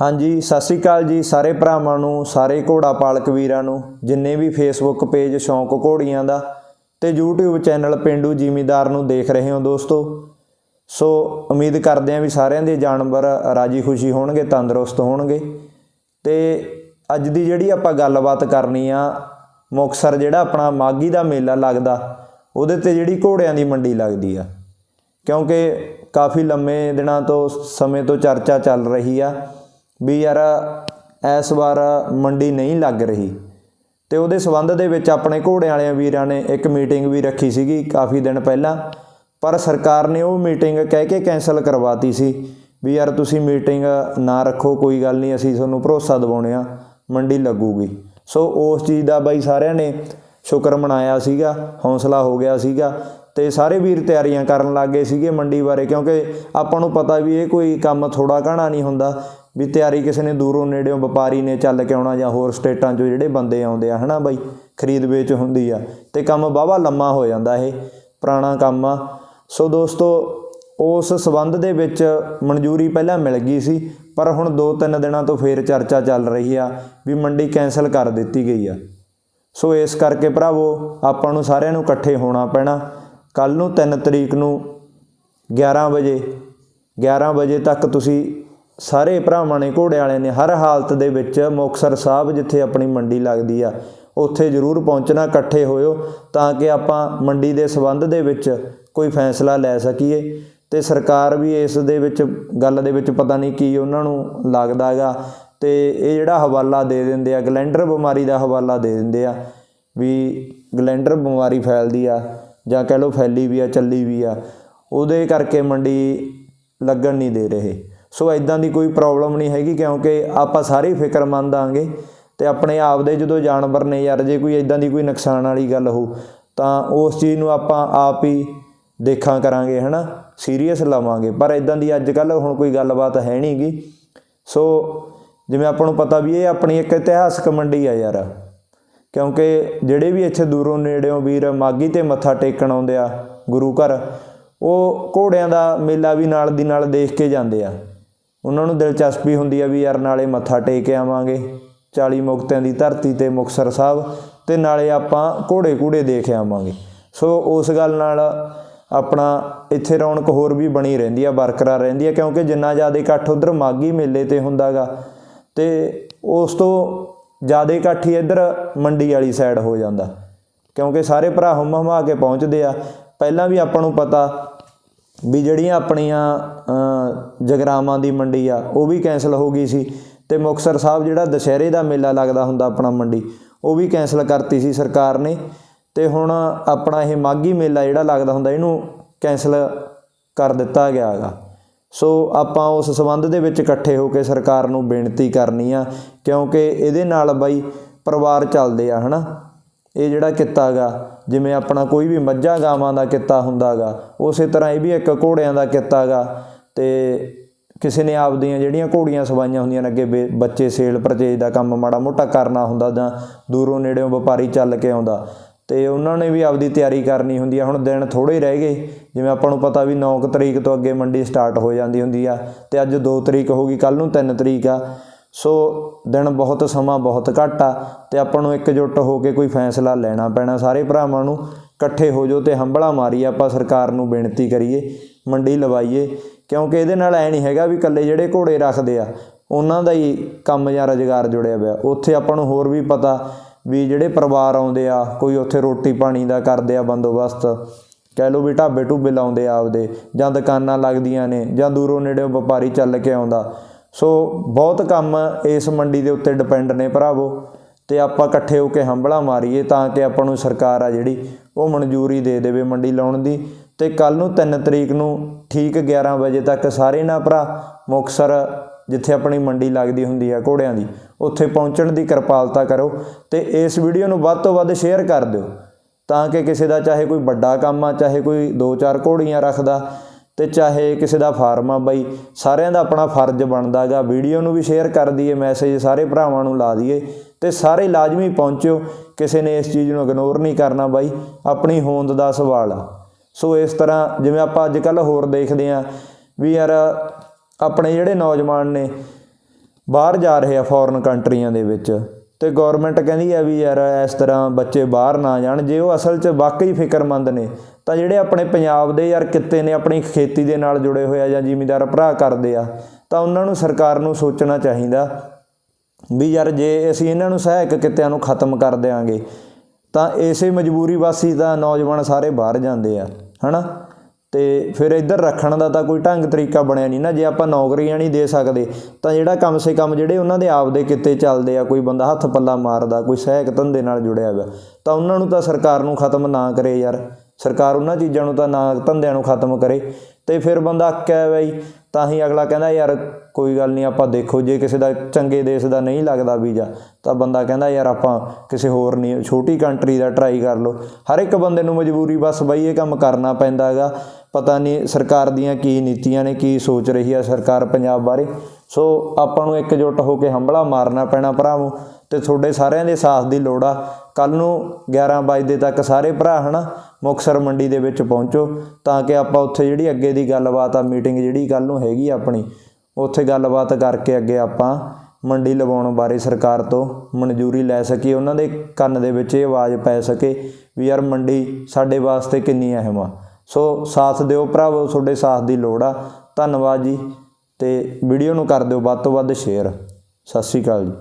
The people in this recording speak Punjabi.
ਹਾਂਜੀ, ਸਤਿ ਸ੍ਰੀ ਅਕਾਲ ਜੀ ਸਾਰੇ ਭਰਾਵਾਂ ਨੂੰ, ਸਾਰੇ ਘੋੜਾ ਪਾਲਕ ਵੀਰਾਂ ਨੂੰ, ਜਿੰਨੇ ਵੀ ਫੇਸਬੁੱਕ ਪੇਜ ਸ਼ੌਂਕ ਘੋੜੀਆਂ ਦਾ ਤੇ YouTube ਚੈਨਲ ਪਿੰਡੂ ਜ਼ਿਮੀਦਾਰ ਨੂੰ ਦੇਖ ਰਹੇ ਹੋ ਦੋਸਤੋ। ਸੋ ਉਮੀਦ ਕਰਦੇ ਹਾਂ ਵੀ ਸਾਰਿਆਂ ਦੇ ਜਾਨਵਰ ਰਾਜੀ ਖੁਸ਼ੀ ਹੋਣਗੇ, ਤੰਦਰੁਸਤ ਹੋਣਗੇ। ਤੇ ਅੱਜ ਦੀ ਜਿਹੜੀ ਆਪਾਂ ਗੱਲਬਾਤ ਕਰਨੀ ਆ ਮੁਕਸਰ ਜਿਹੜਾ ਆਪਣਾ ਮਾਗੀ ਦਾ ਮੇਲਾ ਲੱਗਦਾ, ਉਹਦੇ ਤੇ ਜਿਹੜੀ ਘੋੜਿਆਂ ਦੀ ਮੰਡੀ ਲੱਗਦੀ ਆ। ਕਿਉਂਕਿ ਕਾਫੀ ਲੰਮੇ ਦਿਨਾਂ ਤੋਂ, ਸਮੇਂ ਤੋਂ ਚਰਚਾ ਚੱਲ ਰਹੀ ਆ। ਵੀ ਯਾਰ ਇਸ ਵਾਰ ਮੰਡੀ ਨਹੀਂ ਲੱਗ ਰਹੀ। ਤੇ ਉਹਦੇ ਸਬੰਧ ਦੇ ਵਿੱਚ ਆਪਣੇ ਘੋੜਿਆਂ ਵਾਲਿਆਂ ਵੀਰਾਂ ਨੇ ਇੱਕ ਮੀਟਿੰਗ ਵੀ ਰੱਖੀ ਸੀਗੀ ਕਾਫੀ ਦਿਨ ਪਹਿਲਾਂ। ਪਰ ਸਰਕਾਰ ਨੇ ਉਹ ਮੀਟਿੰਗ ਕਹਿ ਕੇ ਕੈਨਸਲ ਕਰਵਾਤੀ ਸੀ ਵੀ ਯਾਰ ਤੁਸੀਂ ਮੀਟਿੰਗ ਨਾ ਰੱਖੋ, ਕੋਈ ਗੱਲ ਨਹੀਂ, ਅਸੀਂ ਤੁਹਾਨੂੰ ਭਰੋਸਾ ਦਿਵਾਉਣੇ ਆ ਮੰਡੀ ਲੱਗੂਗੀ। ਸੋ ਉਸ ਚੀਜ਼ ਦਾ ਬਾਈ ਸਾਰਿਆਂ ਨੇ ਸ਼ੁਕਰ ਮਨਾਇਆ ਸੀਗਾ, ਹੌਸਲਾ ਹੋ ਗਿਆ ਸੀਗਾ ਤੇ ਸਾਰੇ ਵੀਰ ਤਿਆਰੀਆਂ ਕਰਨ ਲੱਗ ਗਏ ਸੀਗੇ ਮੰਡੀ ਬਾਰੇ ਕਿਉਂਕਿ ਆਪਾਂ ਨੂੰ ਪਤਾ ਵੀ ਇਹ ਕੋਈ ਕੰਮ ਥੋੜਾ ਘਣਾ ਨਹੀਂ ਹੁੰਦਾ। ਵੀ ਤਿਆਰੀ ਕਿਸੇ ਨੇ ਦੂਰੋਂ ਨੇੜਿਓਂ ਵਪਾਰੀ ਨੇ ਚੱਲ ਕੇ ਆਉਣਾ ਜਾਂ ਹੋਰ ਸਟੇਟਾਂ 'ਚੋਂ ਜਿਹੜੇ ਬੰਦੇ ਆਉਂਦੇ ਆ, ਹਨਾ ਬਾਈ? ਖਰੀਦ ਵੇਚ ਹੁੰਦੀ ਆ ਤੇ ਕੰਮ ਵਾਹਵਾ ਲੰਮਾ ਹੋ ਜਾਂਦਾ ਇਹ, ਪੁਰਾਣਾ ਕੰਮ ਆ। ਸੋ ਦੋਸਤੋ, ਉਸ ਸਬੰਧ ਦੇ ਵਿੱਚ ਮਨਜ਼ੂਰੀ ਪਹਿਲਾਂ ਮਿਲ ਗਈ ਸੀ, ਪਰ ਹੁਣ 2-3 ਦਿਨਾਂ ਤੋਂ ਫੇਰ ਚਰਚਾ ਚੱਲ ਰਹੀ ਆ ਵੀ ਮੰਡੀ ਕੈਨਸਲ ਕਰ ਦਿੱਤੀ ਗਈ ਆ। ਸੋ ਇਸ ਕਰਕੇ ਭਰਾਵੋ, ਆਪਾਂ ਨੂੰ ਸਾਰਿਆਂ ਨੂੰ ਇਕੱਠੇ ਹੋਣਾ ਪੈਣਾ। ਕੱਲ ਨੂੰ 3 ਤਰੀਕ ਨੂੰ 11 ਵਜੇ 11 ਵਜੇ ਤੱਕ ਤੁਸੀਂ ਸਾਰੇ ਭਰਾਵਾਂ ਨੇ ਘੋੜੇ ਵਾਲਿਆਂ ਨੇ ਹਰ ਹਾਲਤ ਦੇ ਵਿੱਚ ਮੁਕਸਰ ਸਾਹਿਬ ਜਿੱਥੇ ਆਪਣੀ ਮੰਡੀ ਲੱਗਦੀ ਆ, ਉੱਥੇ ਜ਼ਰੂਰ ਪਹੁੰਚਣਾ, ਇਕੱਠੇ ਹੋਇਓ ਤਾਂ ਕਿ ਆਪਾਂ ਮੰਡੀ ਦੇ ਸਬੰਧ ਦੇ ਵਿੱਚ ਕੋਈ ਫੈਸਲਾ ਲੈ ਸਕੀਏ। ਤੇ ਸਰਕਾਰ ਵੀ ਇਸ ਦੇ ਵਿੱਚ, ਗੱਲ ਦੇ ਵਿੱਚ ਪਤਾ ਨਹੀਂ ਕੀ ਉਹਨਾਂ ਨੂੰ ਲੱਗਦਾ ਹੈਗਾ। ਤੇ ਇਹ ਜਿਹੜਾ ਹਵਾਲਾ ਦੇ ਦਿੰਦੇ ਆ, ਗਲੈਂਡਰ ਬਿਮਾਰੀ ਦਾ ਹਵਾਲਾ ਦੇ ਦਿੰਦੇ ਆ ਵੀ ਗਲੈਂਡਰ ਬਿਮਾਰੀ ਫੈਲਦੀ ਆ ਜਾਂ ਕਹਿ ਲਓ ਫੈਲੀ ਵੀ ਆ, ਚੱਲੀ ਵੀ ਆ, ਉਹਦੇ ਕਰਕੇ ਮੰਡੀ ਲੱਗਣ ਨਹੀਂ ਦੇ ਰਹੇ। ਸੋ ਇਦਾਂ ਦੀ ਕੋਈ ਪ੍ਰੋਬਲਮ ਨਹੀਂ ਹੈਗੀ ਕਿਉਂਕਿ ਆਪਾਂ ਸਾਰੇ ਫਿਕਰਮੰਦ ਆਂਗੇ ਤੇ ਆਪਣੇ ਆਪ ਦੇ ਜਦੋਂ ਜਾਨਵਰ ਨੇ ਯਾਰ ਜੇ ਕੋਈ ਇਦਾਂ ਦੀ ਕੋਈ ਨੁਕਸਾਨ ਵਾਲੀ ਗੱਲ ਹੋ ਤਾਂ ਉਸ ਚੀਜ਼ ਨੂੰ ਆਪਾਂ ਆਪ ਹੀ ਦੇਖਾਂ ਕਰਾਂਗੇ, ਹਨਾ? ਸੀਰੀਅਸ ਲਵਾਂਗੇ। ਪਰ ਇਦਾਂ ਦੀ ਅੱਜ ਕੱਲ ਹੁਣ ਕੋਈ ਗੱਲਬਾਤ ਹੈ ਨਹੀਂਗੀ ਸੋ ਜਿਵੇਂ ਆਪਾਂ ਨੂੰ ਪਤਾ ਵੀ ਇਹ ਆਪਣੀ ਇੱਕ ਇਤਿਹਾਸਕ ਮੰਡੀ ਆ ਯਾਰ। ਕਿਉਂਕਿ ਜਿਹੜੇ ਵੀ ਇੱਥੇ ਦੂਰੋਂ ਨੇੜਿਓਂ ਵੀਰ ਮਾਗੀ ਤੇ ਮੱਥਾ ਟੇਕਣ ਆਉਂਦੇ ਆ ਗੁਰੂ ਘਰ, ਉਹ ਘੋੜਿਆਂ ਦਾ ਮੇਲਾ ਵੀ ਨਾਲ ਦੀ ਨਾਲ ਦੇਖ ਕੇ ਜਾਂਦੇ ਆ। ਉਹਨਾਂ ਨੂੰ ਦਿਲਚਸਪੀ ਹੁੰਦੀ ਆ ਵੀ ਯਾਰ ਨਾਲੇ ਮੱਥਾ ਟੇਕ ਆਵਾਂਗੇ। 40 ਮੁਕਤਿਆਂ ਦੀ ਧਰਤੀ ਤੇ ਮੁਕਸਰ ਸਾਹਿਬ ਤੇ ਨਾਲੇ ਆਪਾਂ ਘੋੜੇ ਕੂੜੇ ਦੇਖ ਆਵਾਂਗੇ। ਸੋ ਉਸ ਗੱਲ ਨਾਲ ਆਪਣਾ ਇੱਥੇ ਰੌਣਕ ਹੋਰ ਵੀ ਬਣੀ ਰਹਿੰਦੀ ਆ, ਬਰਕਰਾਰ ਰਹਿੰਦੀ ਆ, ਕਿਉਂਕਿ ਜਿੰਨਾ ਜ਼ਿਆਦਾ ਇਕੱਠ ਉਧਰ ਮਾਗੀ ਮੇਲੇ ਤੇ ਹੁੰਦਾਗਾ, ਤੇ ਉਸ ਤੋਂ ਜ਼ਿਆਦਾ ਇਕੱਠ ਹੀ ਇੱਧਰ ਮੰਡੀ ਵਾਲੀ ਸਾਈਡ ਹੋ ਜਾਂਦਾ। ਕਿਉਂਕਿ ਸਾਰੇ ਭਰਾ ਹੁਮ ਹਮਾ ਕੇ ਪਹੁੰਚਦੇ ਆ। ਪਹਿਲਾਂ ਵੀ ਆਪਾਂ ਨੂੰ ਪਤਾ ਵੀ ਜਿਹੜੀਆਂ ਆਪਣੀਆਂ ਜਗਰਾਵਾਂ ਦੀ ਮੰਡੀ ਆ, ਉਹ ਵੀ ਕੈਨਸਲ ਹੋ ਗਈ ਸੀ ਤੇ ਮੁਕਸਰ ਸਾਹਿਬ ਜਿਹੜਾ ਦੁਸ਼ਹਿਰੇ ਦਾ ਮੇਲਾ ਲੱਗਦਾ ਹੁੰਦਾ ਆਪਣਾ ਮੰਡੀ, ਉਹ ਵੀ ਕੈਨਸਲ ਕਰਤੀ ਸੀ ਸਰਕਾਰ ਨੇ ਤੇ ਹੁਣ ਆਪਣਾ ਇਹ ਮਾਗੀ ਮੇਲਾ ਜਿਹੜਾ ਲੱਗਦਾ ਹੁੰਦਾ, ਇਹਨੂੰ ਕੈਨਸਲ ਕਰ ਦਿੱਤਾ ਗਿਆ ਹੈਗਾ। ਸੋ ਆਪਾਂ ਉਸ ਸਬੰਧ ਦੇ ਵਿੱਚ ਇਕੱਠੇ ਹੋ ਕੇ ਸਰਕਾਰ ਨੂੰ ਬੇਨਤੀ ਕਰਨੀ ਆ, ਕਿਉਂਕਿ ਇਹਦੇ ਨਾਲ ਬਾਈ ਪਰਿਵਾਰ ਚੱਲਦੇ ਆ, ਹਨਾ? ਇਹ ਜਿਹੜਾ ਕਿੱਤਾ ਹੈਗਾ ਜਿਵੇਂ ਆਪਣਾ ਕੋਈ ਵੀ ਮੱਝਾਂ ਗਾਵਾਂ ਦਾ ਕਿੱਤਾ ਹੁੰਦਾਗਾ ਉਸੇ ਤਰ੍ਹਾਂ ਇਹ ਵੀ ਇੱਕ ਘੋੜਿਆਂ ਦਾ ਕਿੱਤਾ ਹੈਗਾ ਤੇ ਕਿਸੇ ਨੇ ਆਪਦੀਆਂ ਜਿਹੜੀਆਂ ਘੋੜੀਆਂ ਸਵਾਈਆਂ ਹੁੰਦੀਆਂ ਨੇ, ਅੱਗੇ ਬੇ- ਬੱਚੇ ਸੇਲ ਪਰਚੇਜ ਦਾ ਕੰਮ ਮਾੜਾ ਮੋਟਾ ਕਰਨਾ ਹੁੰਦਾ ਜਾਂ ਦੂਰੋਂ ਨੇੜਿਓਂ ਵਪਾਰੀ ਚੱਲ ਕੇ ਆਉਂਦਾ। ਤੇ ਉਹਨਾਂ ਨੇ ਵੀ ਆਪਦੀ ਤਿਆਰੀ ਕਰਨੀ ਹੁੰਦੀ ਆ, ਹੁਣ ਦਿਨ ਥੋੜੇ ਰਹਿ ਗਏ। ਜਿਵੇਂ ਆਪਾਂ ਨੂੰ ਪਤਾ ਵੀ 9 ਤਰੀਕ ਤੋਂ ਅੱਗੇ ਮੰਡੀ ਸਟਾਰਟ ਹੋ ਜਾਂਦੀ ਹੁੰਦੀ ਆ, ਤੇ ਅੱਜ 2 ਤਰੀਕ ਹੋ ਗਈ ਕੱਲ ਨੂੰ 3 ਤਰੀਕ ਆ। ਸੋ ਦਿਨ ਬਹੁਤ, ਸਮਾਂ ਬਹੁਤ ਘੱਟ ਆ ਤੇ ਆਪਾਂ ਨੂੰ ਇਕਜੁੱਟ ਹੋ ਕੇ ਕੋਈ ਫੈਸਲਾ ਲੈਣਾ ਪੈਣਾ। ਸਾਰੇ ਭਰਾਵਾਂ ਨੂੰ ਇਕੱਠੇ ਹੋ ਜਾਓ ਤੇ ਹੰਬਲਾ ਮਾਰੀ ਆਪਾਂ ਸਰਕਾਰ ਨੂੰ ਬੇਨਤੀ ਕਰੀਏ, ਮੰਡੀ ਲਵਾਈਏ। ਕਿਉਂਕਿ ਇਹਦੇ ਨਾਲ ਐ ਨਹੀਂ ਹੈਗਾ ਵੀ ਇਕੱਲੇ ਜਿਹੜੇ ਘੋੜੇ ਰੱਖਦੇ ਆ, ਉਹਨਾਂ ਦਾ ਹੀ ਕੰਮ ਜਾਂ ਰੁਜ਼ਗਾਰ ਜੁੜਿਆ ਹੋਇਆ। ਉੱਥੇ ਆਪਾਂ ਨੂੰ ਹੋਰ ਵੀ ਪਤਾ ਵੀ ਜਿਹੜੇ ਪਰਿਵਾਰ ਆਉਂਦੇ ਆ, ਕੋਈ ਉੱਥੇ ਰੋਟੀ ਪਾਣੀ ਦਾ ਕਰਦੇ ਆ ਬੰਦੋਬਸਤ, ਕਹਿ ਲਓ ਵੀ ਢਾਬੇ ਢੂਬੇ ਲਾਉਂਦੇ ਆ ਆਪਦੇ, ਜਾਂ ਦੁਕਾਨਾਂ ਲੱਗਦੀਆਂ ਨੇ, ਜਾਂ ਦੂਰੋਂ ਨੇੜਿਓਂ ਵਪਾਰੀ ਚੱਲ ਕੇ ਆਉਂਦਾ। ਸੋ ਬਹੁਤ ਕੰਮ ਇਸ ਮੰਡੀ ਦੇ ਉੱਤੇ ਡਿਪੈਂਡ ਨੇ ਭਰਾਵੋ ਤੇ ਆਪਾਂ ਇਕੱਠੇ ਹੋ ਕੇ ਹੰਬਲਾ ਮਾਰੀਏ ਤਾਂ ਕਿ ਆਪਾਂ ਨੂੰ ਸਰਕਾਰ ਆ ਜਿਹੜੀ ਉਹ ਮਨਜ਼ੂਰੀ ਦੇ ਦੇਵੇ ਮੰਡੀ ਲਾਉਣ ਦੀ। ਤੇ ਕੱਲ ਨੂੰ 3 ਤਰੀਕ ਨੂੰ ਠੀਕ 11 ਵਜੇ ਤੱਕ ਸਾਰੇ ਨਾ ਭਰਾ ਮੁਕਸਰ ਜਿੱਥੇ ਆਪਣੀ ਮੰਡੀ ਲੱਗਦੀ ਹੁੰਦੀ ਆ ਘੋੜਿਆਂ ਦੀ, ਉੱਥੇ ਪਹੁੰਚਣ ਦੀ ਕਿਰਪਾਲਤਾ ਕਰੋ ਤੇ ਇਸ ਵੀਡੀਓ ਨੂੰ ਵੱਧ ਤੋਂ ਵੱਧ ਸ਼ੇਅਰ ਕਰ ਦਿਓ ਤਾਂ ਕਿ ਕਿਸੇ ਦਾ ਚਾਹੇ ਕੋਈ ਵੱਡਾ ਕੰਮ ਆ, ਚਾਹੇ ਕੋਈ 2-4 ਘੋੜੀਆਂ ਰੱਖਦਾ ਤੇ ਚਾਹੇ ਕਿਸੇ ਦਾ ਫਾਰਮ ਆ ਬਾਈ, ਸਾਰਿਆਂ ਦਾ ਆਪਣਾ ਫਰਜ਼ ਬਣਦਾਗਾ ਵੀਡੀਓ ਨੂੰ ਵੀ ਸ਼ੇਅਰ ਕਰ ਦਈਏ ਮੈਸੇਜ ਸਾਰੇ ਭਰਾਵਾਂ ਨੂੰ ਲਾ ਦਈਏ ਤੇ ਸਾਰੇ ਲਾਜ਼ਮੀ ਪਹੁੰਚਿਓ, ਕਿਸੇ ਨੇ ਇਸ ਚੀਜ਼ ਨੂੰ ਇਗਨੋਰ ਨਹੀਂ ਕਰਨਾ ਬਾਈ, ਆਪਣੀ ਹੋਂਦ ਦਾ ਸਵਾਲ ਆ। ਸੋ ਇਸ ਤਰ੍ਹਾਂ ਜਿਵੇਂ ਆਪਾਂ ਅੱਜ ਕੱਲ ਹੋਰ ਦੇਖਦੇ ਆ ਵੀ ਯਾਰ, ਆਪਣੇ ਜਿਹੜੇ ਨੌਜਵਾਨ ਨੇ, ਬਾਹਰ ਜਾ ਰਹੇ ਆ ਫੋਰਨ ਕੰਟਰੀਆਂ ਦੇ ਵਿੱਚ ਤੇ ਗਵਰਨਮੈਂਟ ਕਹਿੰਦੀ ਆ ਵੀ ਯਾਰ ਇਸ ਤਰ੍ਹਾਂ ਬੱਚੇ ਬਾਹਰ ਨਾ ਜਾਣ, ਜੇ ਉਹ ਅਸਲ 'ਚ ਵਾਕਈ ਫਿਕਰਮੰਦ ਨੇ, ਤਾਂ ਜਿਹੜੇ ਆਪਣੇ ਪੰਜਾਬ ਦੇ ਯਾਰ ਕਿੱਤੇ ਨੇ, ਆਪਣੀ ਖੇਤੀ ਦੇ ਨਾਲ ਜੁੜੇ ਹੋਏ ਆ ਜਾਂ ਜ਼ਿਮੀਂਦਾਰ ਭਰਾ ਕਰਦੇ ਆ, ਤਾਂ ਉਹਨਾਂ ਨੂੰ ਸਰਕਾਰ ਨੂੰ ਸੋਚਣਾ ਚਾਹੀਦਾ ਵੀ ਯਾਰ ਜੇ ਅਸੀਂ ਇਹਨਾਂ ਨੂੰ ਸਹਾਇਕ ਕਿੱਤਿਆਂ ਨੂੰ ਖਤਮ ਕਰ ਦਿਆਂਗੇ, ਤਾਂ ਇਸੇ ਮਜਬੂਰੀ ਵਾਸੀ ਤਾਂ ਨੌਜਵਾਨ ਸਾਰੇ ਬਾਹਰ ਜਾਂਦੇ ਆ, ਹਨਾ? ਤੇ ਫਿਰ ਇੱਧਰ ਰੱਖਣ ਦਾ ਤਾਂ ਕੋਈ ਢੰਗ ਤਰੀਕਾ ਬਣਿਆ ਨਹੀਂ ਨਾ, ਜੇ ਆਪਾਂ ਨੌਕਰੀਆਂ ਨਹੀਂ ਦੇ ਸਕਦੇ, ਤਾਂ ਜਿਹੜਾ ਕਮ ਸੇ ਕਮ ਜਿਹੜੇ ਉਹਨਾਂ ਦੇ ਆਪਦੇ ਕਿੱਤੇ ਚੱਲਦੇ ਆ, ਕੋਈ ਬੰਦਾ ਹੱਥ ਪੱਲਾ ਮਾਰਦਾ, ਕੋਈ ਸਹਾਇਕ ਧੰਦੇ ਨਾਲ ਜੁੜਿਆ ਹੋਇਆ, ਤਾਂ ਉਹਨਾਂ ਨੂੰ ਤਾਂ ਸਰਕਾਰ ਨੂੰ ਖਤਮ ਨਾ ਕਰੇ ਯਾਰ। ਸਰਕਾਰ ਉਹਨਾਂ ਚੀਜ਼ਾਂ ਨੂੰ ਤਾਂ ਨਾ, ਧੰਦਿਆਂ ਨੂੰ ਖਤਮ ਕਰੇ। ਤੇ ਫਿਰ ਬੰਦਾ ਅੱਕਿਆ ਬਈ, ਤਾਂ ਹੀ ਅਗਲਾ ਕਹਿੰਦਾ ਯਾਰ, ਕੋਈ ਗੱਲ ਨਹੀਂ, ਆਪਾਂ ਦੇਖੋ, ਜੇ ਕਿਸੇ ਦਾ ਚੰਗੇ ਦੇਸ਼ ਦਾ ਨਹੀਂ ਲੱਗਦਾ ਵੀਜ਼ਾ, ਤਾਂ ਬੰਦਾ ਕਹਿੰਦਾ ਯਾਰ, ਆਪਾਂ ਕਿਸੇ ਹੋਰ ਨਹੀਂ, ਛੋਟੀ ਕੰਟਰੀ ਦਾ ਟਰਾਈ ਕਰ ਲਓ। ਹਰ ਇੱਕ ਬੰਦੇ ਨੂੰ ਮਜਬੂਰੀ, ਬਸ ਬਈ ਇਹ ਕੰਮ ਕਰਨਾ ਪੈਂਦਾ ਹੈਗਾ। ਪਤਾ ਨਹੀਂ ਸਰਕਾਰ ਦੀਆਂ ਕੀ ਨੀਤੀਆਂ ਨੇ, ਕੀ ਸੋਚ ਰਹੀ ਹੈ ਸਰਕਾਰ ਪੰਜਾਬ ਬਾਰੇ। ਸੋ ਆਪਾਂ ਨੂੰ ਇਕਜੁੱਟ ਹੋ ਕੇ ਹੰਬਲਾ ਮਾਰਨਾ ਪੈਣਾ ਭਰਾਵੋ ਤੇ ਤੁਹਾਡੇ ਸਾਰਿਆਂ ਦੇ ਸਾਥ ਦੀ ਲੋੜ ਆ। ਕੱਲ ਨੂੰ 11 ਵਜੇ ਤੱਕ ਸਾਰੇ ਭਰਾ ਹਨਾ ਮੁਕਸਰ ਮੰਡੀ ਦੇ ਵਿੱਚ ਪਹੁੰਚੋ ਤਾਂ ਕਿ ਆਪਾਂ ਉੱਥੇ ਜਿਹੜੀ ਅੱਗੇ ਦੀ ਗੱਲਬਾਤ ਆ, ਮੀਟਿੰਗ ਜਿਹੜੀ ਕੱਲ ਨੂੰ ਹੈਗੀ ਆ ਆਪਣੀ, ਉੱਥੇ ਗੱਲਬਾਤ ਕਰਕੇ ਅੱਗੇ ਆਪਾਂ ਮੰਡੀ ਲਵਾਉਣ ਬਾਰੇ ਸਰਕਾਰ ਤੋਂ ਮਨਜ਼ੂਰੀ ਲੈ ਸਕੀਏ। ਉਹਨਾਂ ਦੇ ਕੰਨ ਦੇ ਵਿੱਚ ਇਹ ਆਵਾਜ਼ ਪੈ ਸਕੇ ਵੀ ਯਾਰ ਮੰਡੀ ਸਾਡੇ ਵਾਸਤੇ ਕਿੰਨੀ ਅਹਿਮ ਆ। ਸੋ ਸਾਥ ਦਿਓ ਭਰਾਵੋ, ਤੁਹਾਡੇ ਸਾਥ ਦੀ ਲੋੜ ਆ। ਧੰਨਵਾਦ ਜੀ। ਤੇ ਵੀਡੀਓ ਨੂੰ ਕਰ ਦਿਓ ਵੱਧ ਤੋਂ ਵੱਧ ਸ਼ੇਅਰ ਸਤਿ ਸ਼੍ਰੀ ਅਕਾਲ ਜੀ।